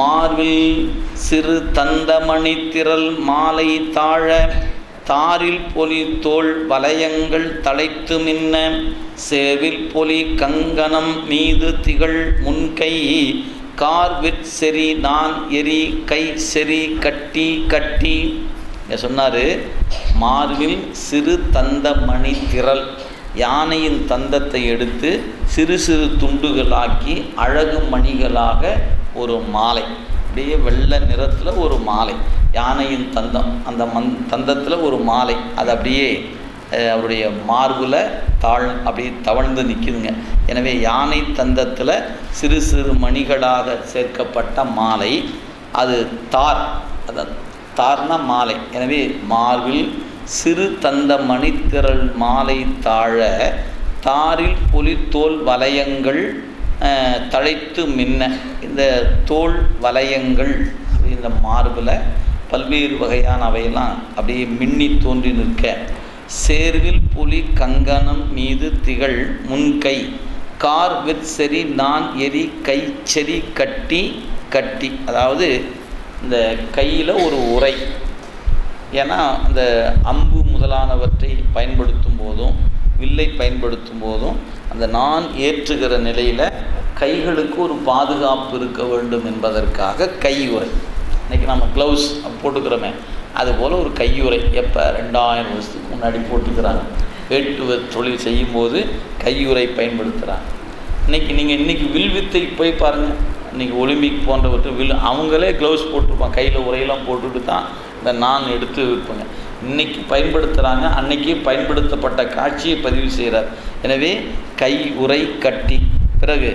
மார்பில் சிறு தந்தமணி திரள் மாலை தாழ தாரில் பொலி தோள் வலயங்கள் தலைத்து மின்ன சேவில் பொலி கங்கணம் மீது திகழ் முன்கை கார் செறி நான் எரி கை செறி கட்டி கட்டி. சொன்னார் மார்பில் சிறு தந்த மணி திரள் யானையின் தந்தத்தை எடுத்து சிறு சிறு துண்டுகளாக்கி அழகு மணிகளாக ஒரு மாலை. அப்படியே வெள்ளை நிறத்தில் ஒரு மாலை. யானையின் தந்தம். அந்த மந் தந்தத்தில் ஒரு மாலை. அது அப்படியே அவருடைய மார்பில் தாழ் அப்படியே தவழ்ந்து நிற்குதுங்க எனவே யானை தந்தத்தில் சிறு சிறு மணிகளாக சேர்க்கப்பட்ட மாலை. அது தார். அந்த தார்னா மாலை. எனவே மார்பில் சிறு தந்த மணித்திரள் மாலை தாழ தாரில் புலித்தோல் வளையங்கள் தழைத்து மின்ன. இந்த தோல் வலயங்கள் இந்த மார்பில் பல்வேறு வகையான அவையெல்லாம் அப்படியே மின்னி தோன்றி நிற்க. சேர்வில் புலி கங்கணம் மீது திகழ் முன்கை கார் விற்செறி நான் எரி கை செறி கட்டி கட்டி. அதாவது இந்த கையில் ஒரு உரை ஏன்னா அந்த அம்பு முதலானவற்றை பயன்படுத்தும் போதும் வில்லை பயன்படுத்தும் போதும் அந்த நான் ஏற்றுகிற நிலையில் கைகளுக்கு ஒரு பாதுகாப்பு இருக்க வேண்டும் என்பதற்காக கையுறை. இன்றைக்கி நம்ம க்ளவுஸ் போட்டுக்கிறோமே அதுபோல் ஒரு கையுறை. எப்போ? ரெண்டாயிரம் வருஷத்துக்கு முன்னாடி போட்டுக்கிறாங்க. வேட்டுவ தொழில் செய்யும்போது கையுறை பயன்படுத்துகிறாங்க இன்னைக்கு நீங்கள் இன்றைக்கி வில் வித்தைக்கு போய் பாருங்கள் இன்னைக்கு ஒலிம்பிக் போன்றவற்றை வில் அவங்களே க்ளவுஸ் போட்டிருப்பாங்க. கையில் உரையெல்லாம் போட்டுட்டு தான் இந்த நான் எடுத்து விற்பேங்க. இன்னைக்கு பயன்படுத்துகிறாங்க அன்னைக்கு பயன்படுத்தப்பட்ட காட்சியை பதிவு செய்கிறார் எனவே கை உரை கட்டி பிறகு